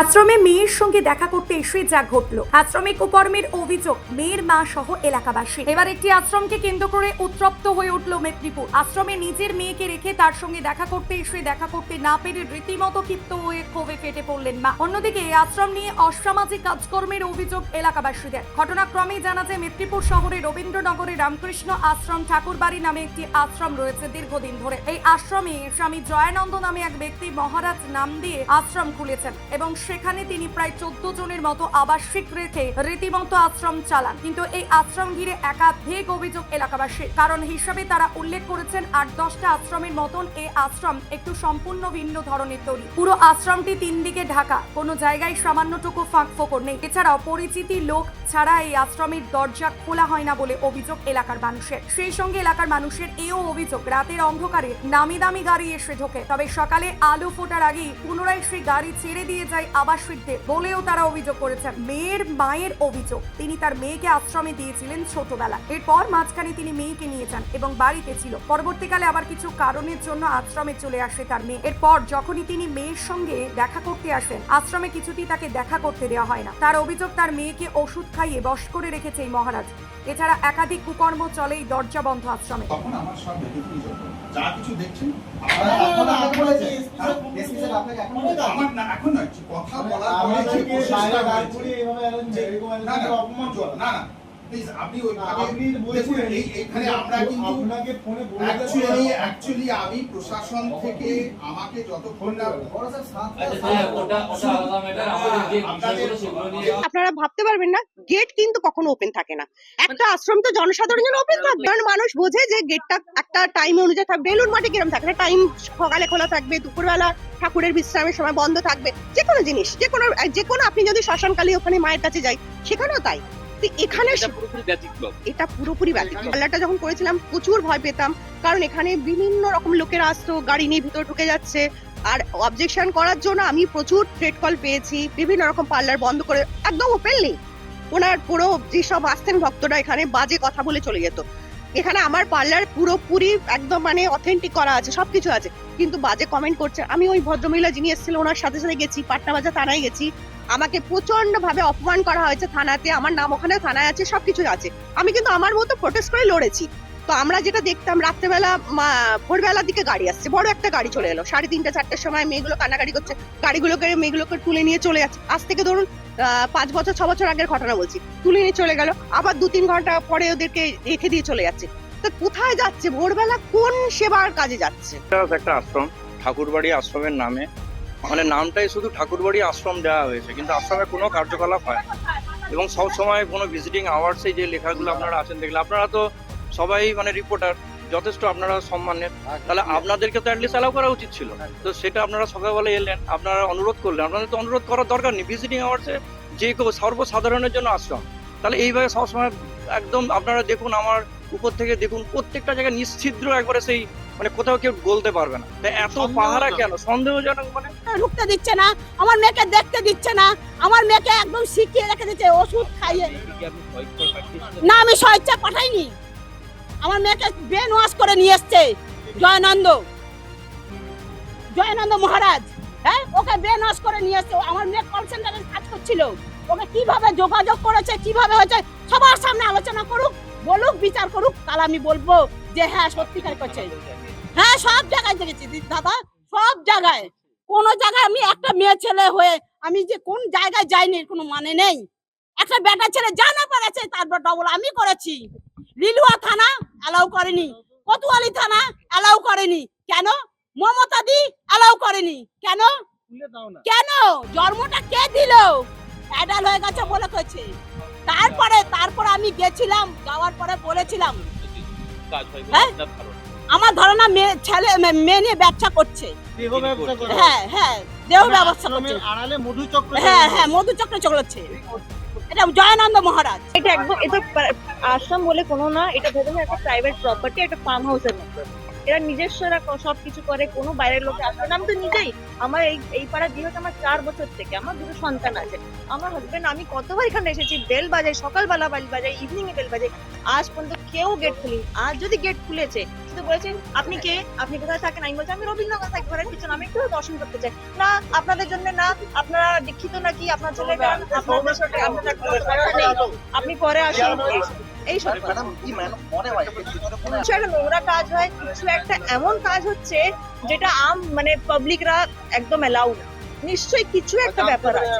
আশ্রমে মেয়ের সঙ্গে দেখা করতে এসে যা ঘটল। আশ্রমে কুকর্মের অভিযোগ, মেয়ের মা সহ এলাকাবাসী। এবার একটি আশ্রমকে কেন্দ্র করে উত্তপ্ত হয়ে উঠল মেদিনীপুর। আশ্রমে নিজের মেয়েকে রেখে তার সঙ্গে দেখা করতে এসে দেখা করতে না পেরে রীতিমতো ক্ষিপ্ত হয়ে ক্ষোভে ফেটে পড়লেন মা। অন্যদিকে আশ্রম নিয়ে অসামাজিক কাজকর্মের অভিযোগ এলাকাবাসীদের। ঘটনাক্রমেই জানা যায়, মেদিনীপুর শহরে রবীন্দ্রনগরে রামকৃষ্ণ আশ্রম ঠাকুরবাড়ি নামে একটি আশ্রম রয়েছে দীর্ঘদিন ধরে। এই আশ্রমে স্বামী জয়ানন্দ নামে এক ব্যক্তি মহারাজ নাম দিয়ে আশ্রম খুলেছেন এবং সেখানে তিনি প্রায় চোদ্দ জনের মতো আবাসিক রেখে রীতিমতো আশ্রম চালান। কিন্তু এই আশ্রম ঘিরে একাধিক অভিযোগ এলাকাবাসী কারণ হিসাবে তারা উল্লেখ করেছেন, আট দশটা আশ্রমের মতন এই আশ্রম একটু সম্পূর্ণ ভিন্ন ধরনের তৈরি। পুরো আশ্রমটি তিন দিকে ঢাকা, কোনো জায়গায় সামান্যটুকু ফাঁক ফোকর নেই। এছাড়াও পরিচিতি লোক ছাড়া এই আশ্রমের দরজা খোলা হয় না বলে অভিযোগ এলাকার মানুষের। সেই সঙ্গে এলাকার মানুষের এও অভিযোগ, রাতের অন্ধকারে নামি দামি গাড়ি এসে ঢোকে। তবে সকালে আলো ফোটার আগেই পুনরায় সেই গাড়ি ছেড়ে দিয়ে যায় আবাসিকদের বলেও তারা অভিযোগ করেছেন মেয়ের মায়ের অভিযোগ। তিনি তার মেয়েকে আশ্রমে দিয়েছিলেন ছোটবেলা। এরপর মাঝখানে তিনি মেয়েকে নিয়ে যান এবং বাড়িতে ছিল। পরবর্তীকালে আবার কিছু কারণের জন্য আশ্রমে চলে আসে তার মেয়ে। এরপর যখনই তিনি মেয়ের সঙ্গে দেখা করতে আসেন, আশ্রমে কিছুতেই তাকে দেখা করতে দেওয়া হয় না। তার অভিযোগ, তার মেয়েকে ওষুধ খাইয়ে বশ করে রেখেছে এই মহারাজ। এছাড়া একাধিক কুকর্ম চলে এই দরজা বন্ধ আশ্রমে। তখন আমার সব যা কিছু দেখছেন হ্যাঁ? কথা বলার না, না, প্লিজ আপনি বলছেন এইখানে আমরা কিন্তু আপনাকে ফোনে বলে অ্যাকচুয়ালি অ্যাকচুয়ালি আমি প্রশাসন থেকে আমাকে যতক্ষণ না আচ্ছা হ্যাঁ আপনারা ভাবতে পারবেন না গেট কিন্তু কখনো ওপেন থাকে না। একটা আশ্রম তো জনসাধারণের জন্য ওপেন থাকবে কারণ মানুষ বোঝে যে গেটটা একটা টাইম অনুযায়ী থাকবে। বেলুন মাঠে কিরম থাকে না? টাইম সকালে খোলা থাকবে দুপুরবেলা ঠাকুরের বিশ্রামের সময় বন্ধ থাকবে। যে কোনো জিনিস যে কোনো যে কোনো আপনি যদি শ্মশানকালী ওখানে মায়ের কাছে যাই সেখানেও তাই। তো এখানে এটা পুরোপুরি ব্যতিক্রম ব্যতিক্রম পাল্লাটা যখন করেছিলাম প্রচুর ভয় পেতাম কারণ এখানে বিভিন্ন রকম লোকেরা আসতো গাড়ি নিয়ে ভিতরে ঢুকে যাচ্ছে। আর অবজেকশন করার জন্য আমি প্রচুর থ্রেড কল পেয়েছি বিভিন্ন রকম পার্লার বন্ধ করে একদম ওপেনলি ওনার পুরো যেসব আসতেন ভক্তরা এখানে বাজে কথা বলে চলে যেত। এখানে আমার পার্লার পুরোপুরি একদম মানে অথেন্টিক করা আছে সবকিছু আছে। কিন্তু বাজে কমেন্ট করছে। আমি ওই ভদ্রমহিলা যিনি এসেছিল ওনার সাথে সাথে গেছি পাটনা বাজার থানায় গেছি। আমাকে প্রচণ্ড ভাবে অপমান করা হয়েছে থানাতে, আমার নাম ওখানে থানায় আছে সবকিছু আছে। আমি কিন্তু আমার মতো প্রোটেস্ট করে লড়েছি। তো আমরা যেটা দেখতাম, রাত্রেবেলা ভোরবেলার দিকে গাড়ি আসছে, বড় একটা গাড়ি চলে এলো। সাড়ে তিনটা, চারটের সময় মেয়েগুলো কান্নাকাটি করছে, গাড়িগুলোকে, মেয়েগুলোকে তুলে নিয়ে চলে যাচ্ছে। আজ থেকে ধরুন পাঁচ বছর, ছ বছর আগের ঘটনা বলছি। তুলে নিয়ে চলে গেল, আবার দু তিন ঘণ্টা পরে ওদেরকে রেখে দিয়ে চলে যাচ্ছে। তো কোথায় যাচ্ছে? ভোরবেলা কোন সেবার কাজে যাচ্ছে? একটা আশ্রম, ঠাকুরবাড়ি আশ্রমের নামে মানে নামটাই শুধু ঠাকুরবাড়ি আশ্রম দেওয়া হয়েছে, কিন্তু আশ্রমে কোনো কার্যকলাপ হয়। এবং সব সময় কোনো ভিজিটিং আওয়ার্সে যে লেখাগুলো আপনারা আছেন, দেখলে আপনারা তো সবাই মানে রিপোর্টার যথেষ্ট আপনারা সম্মানের। তাহলে আপনাদেরকে তো অ্যাটলিস্ট অ্যালাউ করা উচিত ছিল। তো সেটা আপনারা সকালবেলা এলেন, আপনারা অনুরোধ করলেন। আপনাদের তো অনুরোধ করার দরকার নেই ভিজিটিং আওয়ার্সে যে কেউ সর্বসাধারণের জন্য আশ্রম। তাহলে এইভাবে সবসময় একদম আপনারা দেখুন, আমার উপর থেকে দেখুন, প্রত্যেকটা জায়গায় নিশ্ছিদ্র একবারে সেই মানে কোথাও কেউ বলতে পারবে না। তা এত পাহারা কেন? সন্দেহজনক মানে? ঢুকতে দিচ্ছে না আমার মেয়েকে দেখতে দিচ্ছে না আমার মেয়েকে একদম শিখিয়ে রেখে দিচ্ছে ওষুধ খাইয়ে। না আমি স্বেচ্ছা পাঠাইনি। আমার মেয়েকে ব্রেন ওয়াশ করে নিয়ে এসছে জয়ানন্দ। জয়ানন্দ মহারাজ হ্যাঁ ওকে ব্রেন ওয়াশ করে নিয়ে এসছে। আমার মেয়ে কল সেন্টারে কাজ করছিল। ওকে কীভাবে যোগাযোগ করেছে কীভাবে হয়েছে সবার সামনে আলোচনা করুক বলুক বিচার করুক তাহলে আমি বলব যে হ্যাঁ সত্যিকার করছে হ্যাঁ সব জায়গায় দেখেছি। দাদা সব জায়গায়। কোন জায়গায় আমি একটা মেয়ে ছেলে হয়ে আমি যে কোন জায়গায় যাইনি কোনো মানে নেই। একটা বেটা ছেলে জানা পেরেছে তারপর ডবল আমি করেছি। লিলুয়া থানা অ্যালাউ করেনি। কোতোয়ালি থানা অ্যালাউ করেনি। কেন? মমতা দি অ্যালাউ করেনি। কেন? কেন? জন্মটা কে দিল? অ্যাডাল হয়ে গেছে বলে কইছে। তারপরে তারপরে আমি গেছিলাম যাওয়ার পরে বলেছিলাম। হয় হ্যাঁ? আমার ধারণা মেয়ে ছেলে মেয়ে নিয়ে ব্যবসা করছে। হ্যাঁ হ্যাঁ দেহ ব্যবস্থা করছে। হ্যাঁ হ্যাঁ মধুচক্র চলেছে। এটা জয়ানন্দ মহারাজ। এটা একদম এটা আশ্রম বলে কোনো না এটা একটা প্রাইভেট প্রপার্টি একটা ফার্ম হাউসের মতো। এরা নিজস্ব এরা সব কিছু করে কোনো বাইরের লোকে আসবে না। আমি তো নিজেই আমার এই এই পাড়া যেহেতু আমার চার বছর থেকে আমার দুটো সন্তান আছে। আমার হাজবেন্ড আমি কতবার এখানে এসেছি বেল বাজাই সকালবেলা বেল বাজাই ইভিনিং এ বেল বাজাই আজ পর্যন্ত কেউ গেট খুলি আজ যদি গেট খুলেছে শুধু বলেছেন আপনি কে? আপনি কোথায় থাকেন? আমি বলছি আমি রবীন্দ্রনাথ থাকি ঘরের পিছনে। আমি একটু দর্শন করতে চাই। না আপনাদের জন্য না আপনারা দীক্ষিত নাকি? আপনার আপনি পরে আসুন। এই কিছু একটা নোংরা কাজ হয়। কিছু একটা এমন কাজ হচ্ছে যেটা আম মানে পাবলিকরা একদম এলাউ না। নিশ্চয়ই কিছু একটা ব্যাপার আছে।